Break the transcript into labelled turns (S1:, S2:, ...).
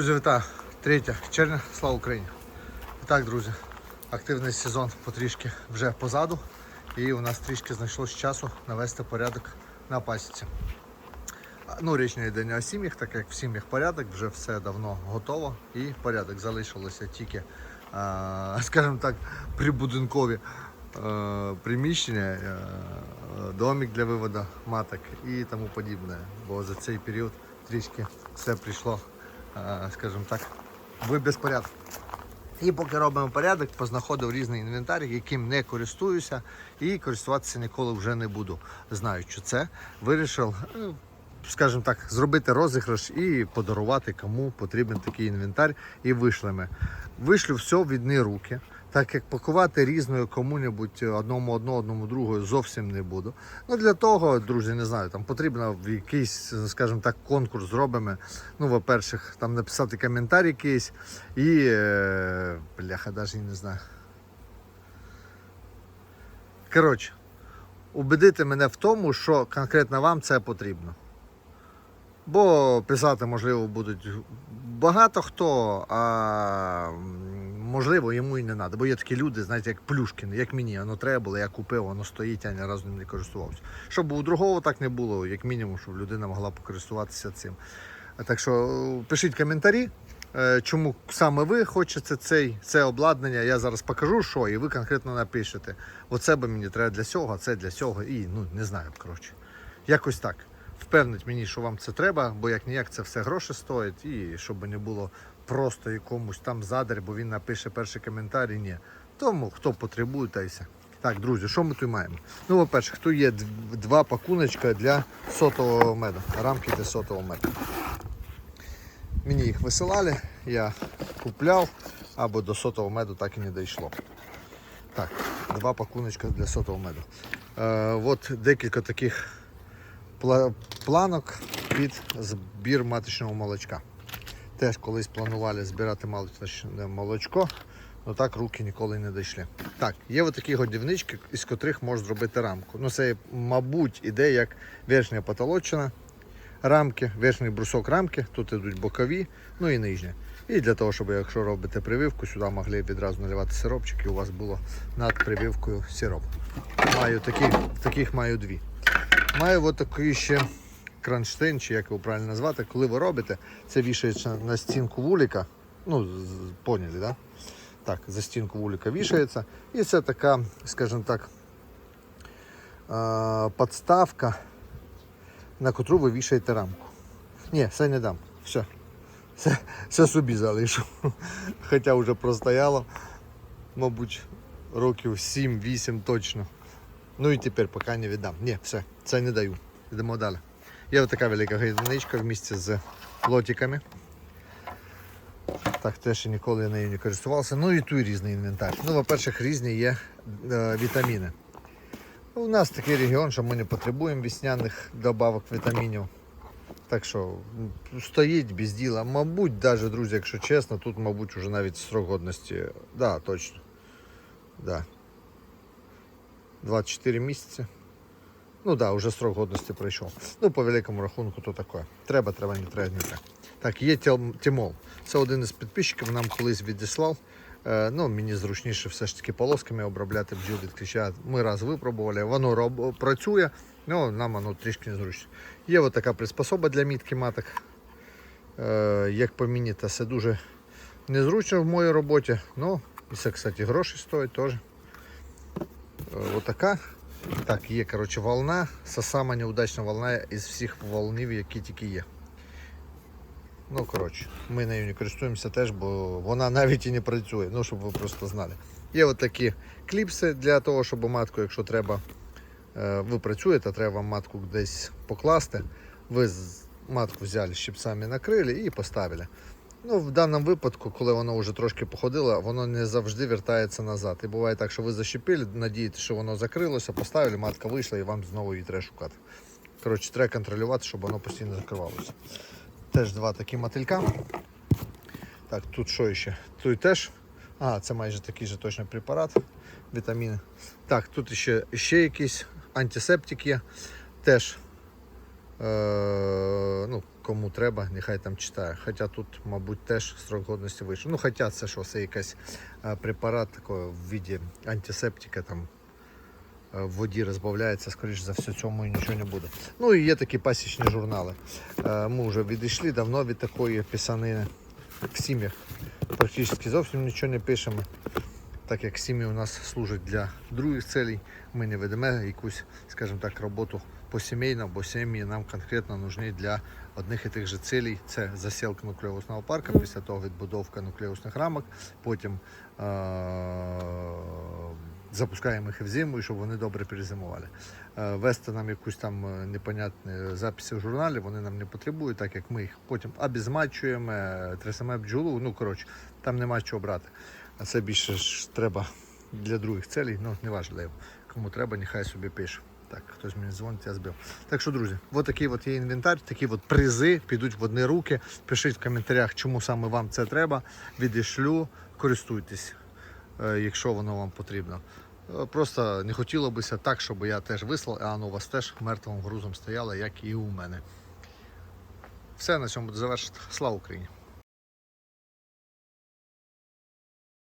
S1: Друзі, вітаю! 3 червня, слава Україні! І так, друзі, активний сезон потрішки вже позаду. І у нас трішки знайшлося часу навести порядок на пасіці. Ну, річ не о сім'ях, так як в сім'ях порядок, вже все давно готово і порядок залишилося тільки, скажімо так, прибудинкові приміщення, домик для виводу маток і тому подібне. Бо за цей період трішки все прийшло, скажімо так, в безпорядок. І поки робимо порядок, познаходив різний інвентар, яким не користуюся і користуватися ніколи вже не буду. Знаю, що це. Вирішив, е, скажімо так, зробити розіграш і подарувати кому потрібен такий інвентар. І вийшли ми. Вийшли все в одні руки. Так як пакувати різною кому-небудь одному одну, одному другою зовсім не буду. Ну для того, друзі, не знаю, там потрібно в якийсь, скажімо так, конкурс зробимо. Ну, во-перше, там написати коментар якийсь і. Е, бляха, навіть не знаю. Коротше, убедити мене в тому, що конкретно вам це потрібно. Бо писати, можливо, будуть багато хто, а можливо, йому і не треба. Бо є такі люди, знаєте, як Плюшкін, як мені, воно треба було, я купив, воно стоїть, я ні разу ним не користувався. Щоб у другого так не було, як мінімум, щоб людина могла покористуватися цим. Так що е, пишіть коментарі, е, чому саме ви хочете цей, це обладнання. Я зараз покажу, що, і ви конкретно напишете. Оце би мені треба для цього, це для цього. І ну не знаю, коротше. Якось так. Впевнить мені, що вам це треба, бо як ніяк це все гроші стоїть, і щоб не було просто якомусь там задар, бо він напише перший коментар і ні. Тому хто потребує, та й все. Так, друзі, що ми тут маємо? Ну, по-перше, тут є дв- два пакуночка для сотового меду, рамки для сотового меду. Мені їх висилали, я купляв, або до сотового меду так і не дійшло. Так, два пакуночка для сотового меду. Е, от декілька таких планок під збір маточного молочка. Теж колись планували збирати молочко, але так руки ніколи не дійшли. Так, є отакі годівнички, із котрих можна зробити рамку. Ну, це, мабуть, іде як верхня потолочина рамки, верхній брусок рамки, тут йдуть бокові, ну і нижні. І для того, щоб якщо робите прививку, сюди могли відразу наливати сиропчик і у вас було над прививкою сироп. Маю такі, таких маю дві. Маю от такий ще кронштейн, чи як його правильно назвати, коли ви робите, це вішається на стінку вулика. Ну, поняли, да? Так, за стінку вулика вішається. І це така, скажімо так, подставка, на котру ви вішаєте рамку. Ні, це не дам. Все. Це, це собі залишу. Хоча вже простояло, мабуть, років 7-8 точно. Ну і тепер поки не віддам. Ні, все, це не даю. Йдемо далі. Є така велика гайдиничка в місті з лотиками. Так, теж ніколи нею не користувався. Ну і тут різний інвентар. Ну, по-перше, різні є е, вітаміни. У нас такий регіон, що ми не потребуємо весняних добавок вітамінів. Так що стоїть без діла. Мабуть, навіть, друзі, якщо чесно, тут, мабуть, вже навіть срок годності. Да, точно. Да. 24 місяці. Ну да, вже срок годності пройшов. Ну, по великому рахунку, то таке. Треба, треба, не треба, не треба. Так, є Тімол. Це один із підписчиків нам колись відіслав. Е, ну, мені зручніше все ж таки полосками обробляти бджіл від кліща. Ми раз випробували, воно роб... працює, ну нам воно трішки незручно. Є от така приспособа для мітки маток. Е, як по мені, та це дуже незручно в моїй роботі. Ну, і це, кстати, гроші стоїть теж. Е, Отака. Так, є коротше, волна. Це сама неудачна волна із всіх волнів, які тільки є. Ну, коротше, ми нею не користуємося теж, бо вона навіть і не працює, ну, щоб ви просто знали. Є от такі кліпси для того, щоб матку, якщо треба, е, ви працюєте, треба вам матку десь покласти. Ви матку взяли щипцями накрили і поставили. Ну, в даному випадку, коли воно вже трошки походило, воно не завжди вертається назад. І буває так, що ви защепили, надієтеся, що воно закрилося, поставили, матка вийшла і вам знову її треба шукати. Коротше, треба контролювати, щоб воно постійно закривалося. Теж два такі мотилька. Так, тут що ще? Тут теж. А, це майже такий же точно препарат. Вітаміни. Так, тут ще, ще якийсь антисептик є. Теж Е, ну, кому треба, нехай там читає. Хоча тут, мабуть, теж срок годності вийшов. Ну, хоча це що, це якийсь препарат такий в віді антисептика там в воді розбавляється, скоріш за все, цьому нічого не буде. Ну і є такі пасічні журнали. Ми вже відійшли давно від такої писанини в сім'ях. Практично зовсім нічого не пишемо. Так як сім'ї у нас служать для других целей, ми не ведемо якусь, скажімо так, роботу посімейно, бо сім'ї нам конкретно нужні для одних і тих же цілей. Це засілка нуклеусного парку, після того відбудовка нуклеусних рамок, потім е- запускаємо їх в зиму, і щоб вони добре перезимували. Е, Вести нам якусь там е, непонятні записи в журналі, вони нам не потребують, так як ми їх потім обізмачуємо, е, трясемо бджолу. Ну коротше, там нема чого брати. А це більше ж треба для других целей, ну не важливо. Кому треба, нехай собі пише. Так, хтось мені дзвонить, я збив. Так що, друзі, от такий от є інвентар, такі от призи підуть в одні руки. Пишіть в коментарях, чому саме вам це треба. Відішлю, користуйтесь, е, якщо воно вам потрібно. Е, Просто не хотілося б так, щоб я теж вислав, а воно у вас теж мертвим грузом стояло, як і у мене. Все на цьому буде завершити. Слава Україні!